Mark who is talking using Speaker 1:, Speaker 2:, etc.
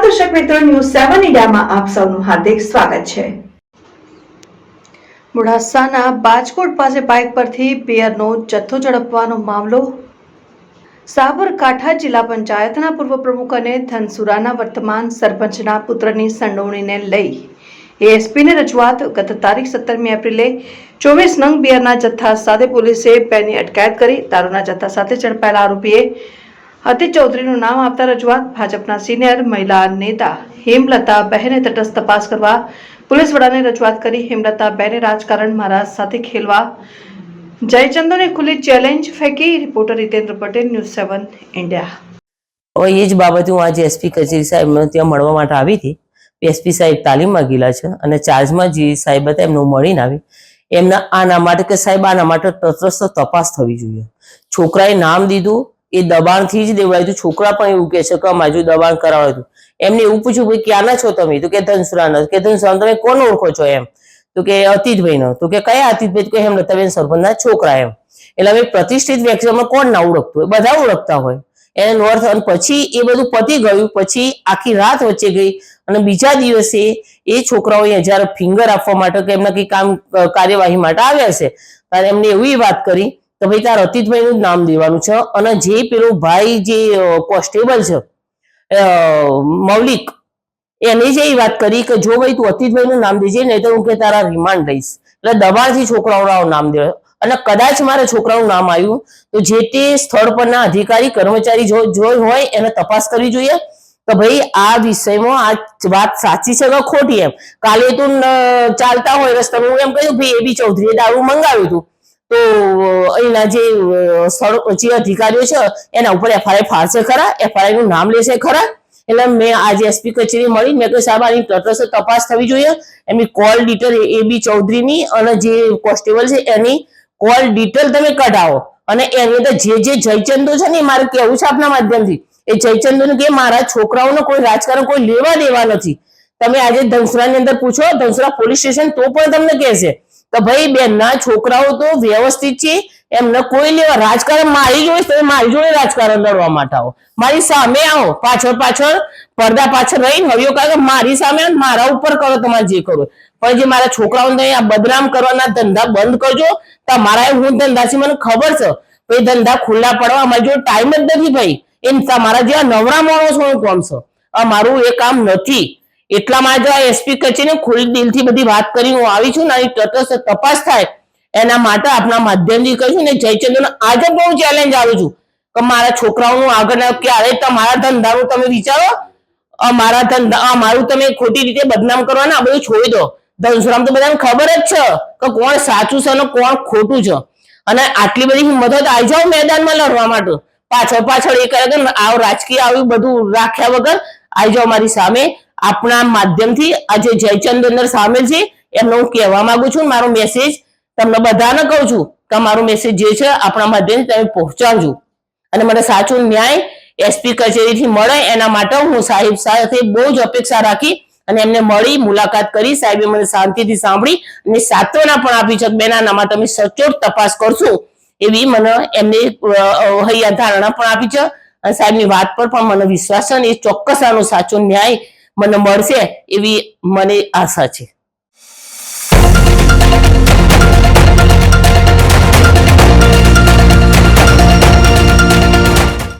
Speaker 1: મિત્રો ન્યૂઝ સેવન ઇન્ડિયામાં આપ સૌનું હાર્દિક સ્વાગત છે. મોડાસાના બાજકોટ પાસે બાઇક પરથી પિયરનો જથ્થો ઝડપવાનો મામલો. સાબરકાંઠા જિલ્લા પંચાયતના પૂર્વ પ્રમુખ અને ધનસુરાના વર્તમાન સરપંચના પુત્રની સંડોવણીને લઈ એએસપીને રજૂઆત ગત તારીખ સત્તરમી એપ્રિલે ચોવીસ નંગ બિયરના જથ્થા સાથે પોલીસે બેની અટકાયત કરી. દારૂના જથ્થા સાથે ઝડપાયેલા આરોપીએ અતિત ચૌધરીનું નામ આપતા રજૂઆત ભાજપના સિનિયર મહિલા નેતા હેમલતા બહેને તટસ્થ તપાસ કરવા પોલીસ વડાને રજૂઆત કરી હેમલતા બહેને રાજકારણ મહારાજ સાથે ખેલવા. જયચંદોને ખુલ્લી ચેલેન્જ ફેંકી reporter Hitendra Patel, news seven India.
Speaker 2: હવે એ જ બાબતે હું આજે એસપી કચેરી સાહેબને ત્યાં મળવા માટે આવી હતી. એસપી સાહેબ તાલીમમાં ગયેલા છે અને ચાર્જમાં જે સાહેબ હતા એમને મળીને આવી. એમના આના માટે કે સાહેબ આના માટે તટસ્થ તપાસ થવી જોઈએ. છોકરાએ નામ દીધું એ દબાણથી જ દેવડાયું હતું. છોકરા પણ એવું કહે છે કે અમારે દબાણ કરાવ્યું હતું. એમને એવું પૂછ્યું, ભાઈ, ક્યાંના છો તમે? તો કે ધનસુરાના. કે ધનસુરા તમે કોણ ઓળખો છો? એમ. તો કે, અતીતભાઈનો. તો કે, કયા અતિતભાઈ? એમ કે હેમલતાબેન સરપંચના છોકરા. એમ. એટલે હવે પ્રતિષ્ઠિત વ્યક્તિઓમાં કોણ ના ઓળખતું હોય? બધા ઓળખતા હોય. એને નોર્થ અને પછી એ બધું પતી ગયું. પછી આખી રાત વચ્ચે ગઈ. અને બીજા દિવસે એ છોકરાઓએ જ્યારે ફિંગર આપવા માટે કે એમના કંઈ કામ કાર્યવાહી માટે આવ્યા છે. ત્યારે એમને એવી વાત કરી કે ભાઈ તાર અતિતભાઈનું જ નામ દેવાનું છે અને જે પેલો ભાઈ જે કોન્સ્ટેબલ છે મૌલિક, એને જે એ વાત કરી કે જો ભાઈ તું અતિતભાઈનું નામ દેજે, નહીં તો હું કે તારા રિમાન્ડ લઈશ. એટલે દબાણથી છોકરાઓના નામ દેવા અને કદાચ મારે છોકરાનું નામ આવ્યું, તો જે તે સ્થળ પરના અધિકારી, કર્મચારી જો જોઈ હોય, એને તપાસ કરવી જોઈએ. કે ભાઈ, આ વિષયમાં આ વાત સાચી છે કે ખોટી એમ? કાલે તું ચાલતા હોય રસ્તામાં હું એમ કહ્યું ભાઈ, એ બી ચૌધરીએ દારૂ મંગાવ્યું હતું. તો અહીંના જે સ્થળ, જે અધિકારીઓ છે, એના ઉપર એફઆઈઆર ફાળશે ખરા? એફઆઈઆરનું નામ લેશે ખરા? એટલે મેં આજે એસપી કચેરી મળી, મેં કહ્યું સાહેબ, આની તટસ્થ તપાસ થવી જોઈએ. એમની કોલ ડિટેલ એ બી ચૌધરીની અને જે કોન્સ્ટેબલ છે, એની કોલ ડિટેલ તમે કઢાવો. અને એની અંદર જે જે જયચંદો છે ને, એ મારે કેવું છે આપના માધ્યમથી? એ જયચંદો કે મારા છોકરાઓનો કોઈ રાજકારણ કોઈ લેવા દેવા નથી. તમે આજે ધનસુરાની અંદર પૂછો, ધનસુરા પોલીસ સ્ટેશન તો પણ તમને કહેશે. કે ભાઈ બેનના છોકરાઓ તો વ્યવસ્થિત છે. એમને કોઈ લેવા રાજકારણ મારી જોઈશ તમે મારી જોડે રાજકારણ લડવા માટે આવો મારી સામે આવો, પાછળ પાછળ, પડદા પાછળ રહીને કારણ કે મારી સામે મારા ઉપર કરો તમારે જે કરો પણ જે મારા છોકરાઓને આ બદનામ કરવાના ધંધા બંધ કરજો. તમારા હું ધંધા છે મને ખબર છે. ભાઈ ધંધા ખુલ્લા પડવા અમારી જોડે ટાઈમ જ નથી ભાઈ. એમ તમારા જેવા નવરા માણસો હું કોમ છો. મારું એ કામ નથી. એટલા માટે આ એસપી કચેરીને ખુલ્લી દિલથી બધી વાત કરી, હું આવી છું ને આની તટસ્થ તપાસ થાય, એના માટે આપણા માધ્યમથી કહીશું ને જયચંદ્રને આજે બહુ ચેલેન્જ આવું છું કે મારા છોકરાઓનું આગળ ક્યારે? તમારા ધંધાનું તમે વિચારો મારા ધંધા મારું તમે ખોટી રીતે બદનામ કરવાના, આ બધું છોડી દો. ધનસુરામ તો બધાને ખબર જ છે કે કોણ સાચું છે અને કોણ ખોટું છે. અને આટલી બધી હિંમત હોય આવી જાઓ મેદાનમાં લડવા માટે. પાછળ પાછળ એ કરે કે આવ રાજકીય આવ્યું બધું રાખ્યા વગર આવી જાઓ મારી સામે. આપણા માધ્યમથી આજે જયચંદ અંદર સામેલ છે. એમને હું કહેવા માંગુ છું, મારો મેસેજ તમને બધાને કહું છું કે મારો મેસેજ જે છે આપણા માધ્યમથી તમે પહોંચાડજો. અને મને સાચો ન્યાય એસપી કચેરીથી મળે, એના માટે હું સાહેબ સાથે બહુ જ અપેક્ષા રાખી અને એમને મળી મુલાકાત કરી. સાહેબે મને શાંતિથી સાંભળી અને સાત્વના પણ આપી છે બેન, આના માટે અમે સચોટ તપાસ કરશો એવી મને એમને હૈયા ધારણા પણ આપી છે. અને સાહેબની વાત પર પણ મને વિશ્વાસ છે અને એ ચોક્કસ આનો સાચો ન્યાય મને મળશે એવી મને આશા છે.